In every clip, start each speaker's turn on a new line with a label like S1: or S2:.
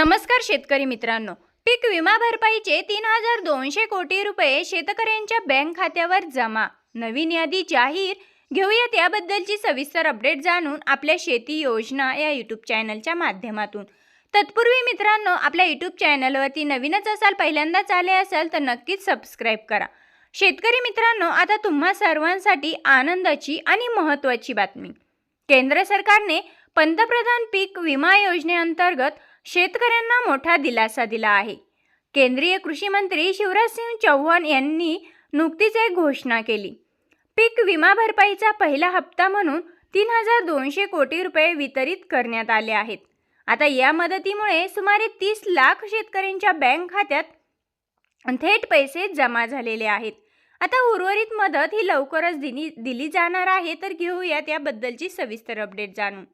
S1: नमस्कार शेतकरी मित्रांनो. पीक विमा भरपाईचे तीन हजार दोनशे कोटी रुपये शेतकऱ्यांच्या बँक खात्यावर जमा. नवीन यादी जाहीर. घेऊया याबद्दलची सविस्तर अपडेट जाणून आपल्या शेती योजना या यूट्यूब चॅनलच्या माध्यमातून. तत्पूर्वी मित्रांनो आपल्या यूट्यूब चॅनलवरती नवीनच असाल पहिल्यांदाच आले असाल तर नक्कीच सबस्क्राईब करा. शेतकरी मित्रांनो आता तुम्हा सर्वांसाठी आनंदाची आणि महत्त्वाची बातमी. केंद्र सरकारने पंतप्रधान पीक विमा योजनेअंतर्गत शेतकऱ्यांना मोठा दिलासा दिला आहे. केंद्रीय कृषी मंत्री शिवराजसिंग चौहान यांनी नुकतीच एक घोषणा केली. पीक विमा भरपाईचा पहिला हप्ता म्हणून तीन हजार दोनशे कोटी रुपये वितरित करण्यात आले आहेत. आता या मदतीमुळे सुमारे तीस लाख शेतकऱ्यांच्या बँक खात्यात थेट पैसे जमा झालेले आहेत. आता उर्वरित मदत ही लवकरच दिली दिली जाणार आहे तर घेऊयात याबद्दलची सविस्तर अपडेट जाणून.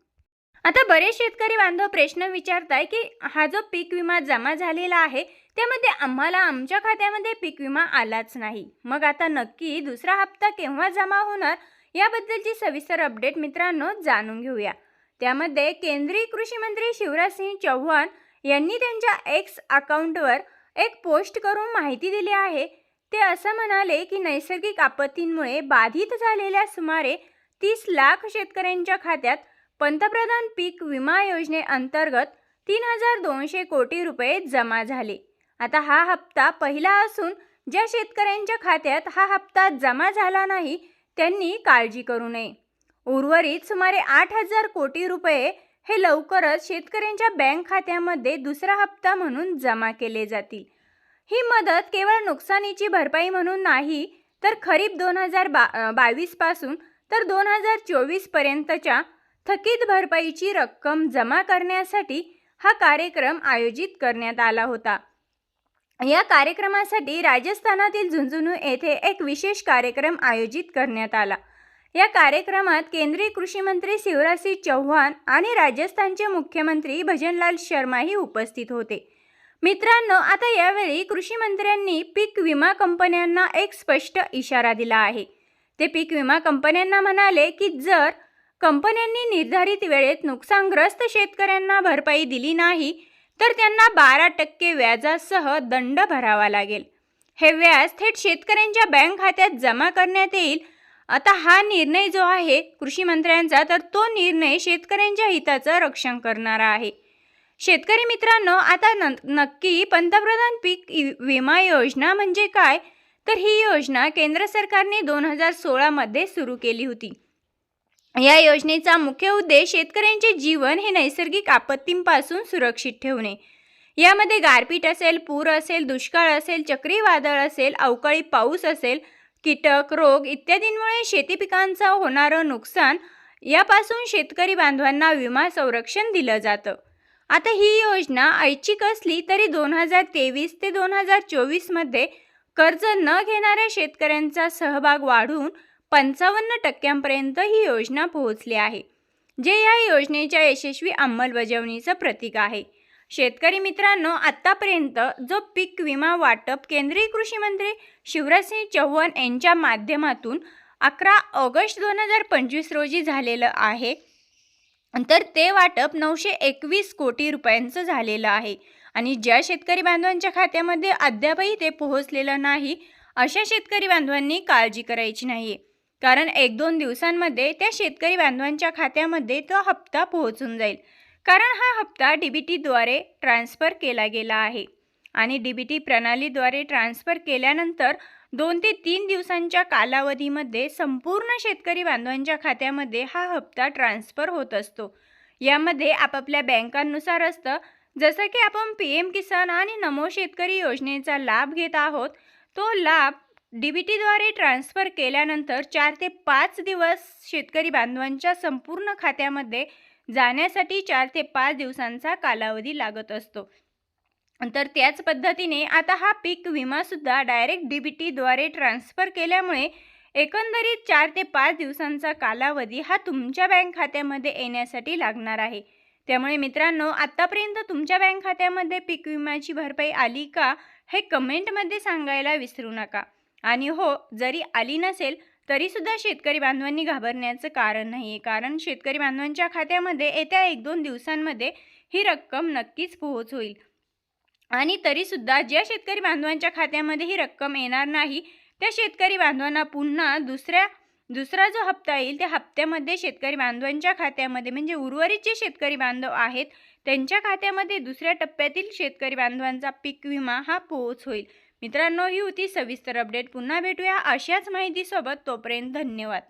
S1: आता बरेच शेतकरी बांधव प्रश्न विचारताय की हा जो पीक विमा जमा झालेला आहे त्यामध्ये आम्हाला आमच्या खात्यामध्ये पीक विमा आलाच नाही. मग आता नक्की दुसरा हप्ता केव्हा जमा होणार याबद्दलची सविस्तर अपडेट मित्रांनो जाणून घेऊया. त्यामध्ये केंद्रीय कृषी मंत्री शिवराजसिंग चौहान यांनी त्यांच्या एक्स अकाउंटवर एक पोस्ट करून माहिती दिली आहे. ते असं म्हणाले की नैसर्गिक आपत्तींमुळे बाधित झालेल्या सुमारे तीस लाख शेतकऱ्यांच्या खात्यात पंतप्रधान पीक विमा योजनेअंतर्गत तीन हजार दोनशे कोटी रुपये जमा झाले. आता हा हप्ता पहिला असून ज्या शेतकऱ्यांच्या खात्यात हा हप्ता जमा झाला नाही त्यांनी काळजी करू नये. उर्वरित सुमारे आठ हजार कोटी रुपये हे लवकरच शेतकऱ्यांच्या बँक खात्यामध्ये दुसरा हप्ता म्हणून जमा केले जातील. ही मदत केवळ नुकसानीची भरपाई म्हणून नाही तर खरीप दोन हजार बा बावीसपासून तर दोन हजार चोवीसपर्यंतच्या थकीत भरपाईची रक्कम जमा करण्यासाठी हा कार्यक्रम आयोजित करण्यात आला होता. या कार्यक्रमासाठी राजस्थानातील झुंझुनू येथे एक विशेष कार्यक्रम आयोजित करण्यात आला. या कार्यक्रमात केंद्रीय कृषी मंत्री शिवराजसिंग चौहान आणि राजस्थानचे मुख्यमंत्री भजनलाल शर्माही उपस्थित होते. मित्रांनो आता यावेळी कृषी मंत्र्यांनी पीक विमा कंपन्यांना एक स्पष्ट इशारा दिला आहे. ते पीक विमा कंपन्यांना म्हणाले की जर कंपन्यांनी निर्धारित वेळेत नुकसानग्रस्त शेतकऱ्यांना भरपाई दिली नाही तर त्यांना बारा टक्के व्याजासह दंड भरावा लागेल. हे व्याज थेट शेतकऱ्यांच्या बँक खात्यात जमा करण्यात येईल. आता हा निर्णय जो आहे कृषी मंत्र्यांचा तर तो निर्णय शेतकऱ्यांच्या हिताचं रक्षण करणारा आहे. शेतकरी मित्रांनो आता न नक्की पंतप्रधान पीक इ- विमा योजना म्हणजे काय? तर ही योजना केंद्र सरकारने दोन हजार सोळामध्ये सुरू केली होती. या योजनेचा मुख्य उद्देश शेतकऱ्यांचे जीवन हे नैसर्गिक आपत्तींपासून सुरक्षित ठेवणे. यामध्ये गारपीट असेल पूर असेल दुष्काळ असेल चक्रीवादळ असेल अवकाळी पाऊस असेल कीटक रोग इत्यादींमुळे शेती पिकांचं होणारं नुकसान यापासून शेतकरी बांधवांना विमा संरक्षण दिलं जातं. आता ही योजना ऐच्छिक असली तरी दोन हजार तेवीस ते दोन हजार चोवीसमध्ये कर्ज न घेणाऱ्या शेतकऱ्यांचा सहभाग वाढून पंचावन्न टक्क्यांपर्यंत ही योजना पोहोचली आहे जे या योजनेच्या यशस्वी अंमलबजावणीचं प्रतीक आहे. शेतकरी मित्रांनो आत्तापर्यंत जो पीक विमा वाटप केंद्रीय कृषी मंत्री शिवराजसिंग चौहान यांच्या माध्यमातून अकरा ऑगस्ट दोन हजार पंचवीस रोजी झालेलं आहे तर ते वाटप नऊशे एकवीस कोटी रुपयांचं झालेलं आहे. आणि ज्या शेतकरी बांधवांच्या खात्यामध्ये अद्यापही ते पोहोचलेलं नाही अशा शेतकरी बांधवांनी काळजी करायची नाही आहे कारण एक दोन दिवसांमध्ये त्या शेतकरी बांधवांच्या खात्यामध्ये तो हप्ता पोहोचून जाईल. कारण हा हप्ता डी बी टीद्वारे ट्रान्स्फर केला गेला आहे. आणि डी बी टी प्रणालीद्वारे ट्रान्स्फर केल्यानंतर दोन ते तीन दिवसांच्या कालावधीमध्ये संपूर्ण शेतकरी बांधवांच्या खात्यामध्ये हा हप्ता ट्रान्स्फर होत असतो. यामध्ये आपापल्या बँकांनुसार असतं जसं की आपण पी एम किसान आणि नमो शेतकरी योजनेचा लाभ घेत आहोत तो लाभ डी बी टीद्वारे ट्रान्स्फर केल्यानंतर चार ते पाच दिवस शेतकरी बांधवांच्या संपूर्ण खात्यामध्ये जाण्यासाठी चार ते पाच दिवसांचा कालावधी लागत असतो. तर त्याच पद्धतीने आता हा पीक विमासुद्धा डायरेक्ट डी बी टीद्वारे ट्रान्स्फर केल्यामुळे एकंदरीत चार ते पाच दिवसांचा कालावधी हा तुमच्या बँक खात्यामध्ये येण्यासाठी लागणार आहे. त्यामुळे मित्रांनो आत्तापर्यंत तुमच्या बँक खात्यामध्ये पीक विम्याची भरपाई आली का हे कमेंटमध्ये सांगायला विसरू नका. आणि हो जरी आली नसेल तरीसुद्धा शेतकरी बांधवांनी घाबरण्याचं कारण नाही आहे कारण शेतकरी बांधवांच्या खात्यामध्ये येत्या एक दोन दिवसांमध्ये ही रक्कम नक्कीच पोहोच होईल. आणि तरीसुद्धा ज्या शेतकरी बांधवांच्या खात्यामध्ये ही रक्कम येणार नाही त्या शेतकरी बांधवांना पुन्हा दुसऱ्या दुसरा जो हप्ता येईल त्या हप्त्यामध्ये शेतकरी बांधवांच्या खात्यामध्ये म्हणजे उर्वरित जे शेतकरी बांधव आहेत त्यांच्या खात्यामध्ये दुसऱ्या टप्प्यातील शेतकरी बांधवांचा पीक विमा हा पोहोच होईल. मित्रांनो ही होती सविस्तर अपडेट. पुन्हा भेटूया अशाच माहितीसोबत. तोपर्यंत धन्यवाद.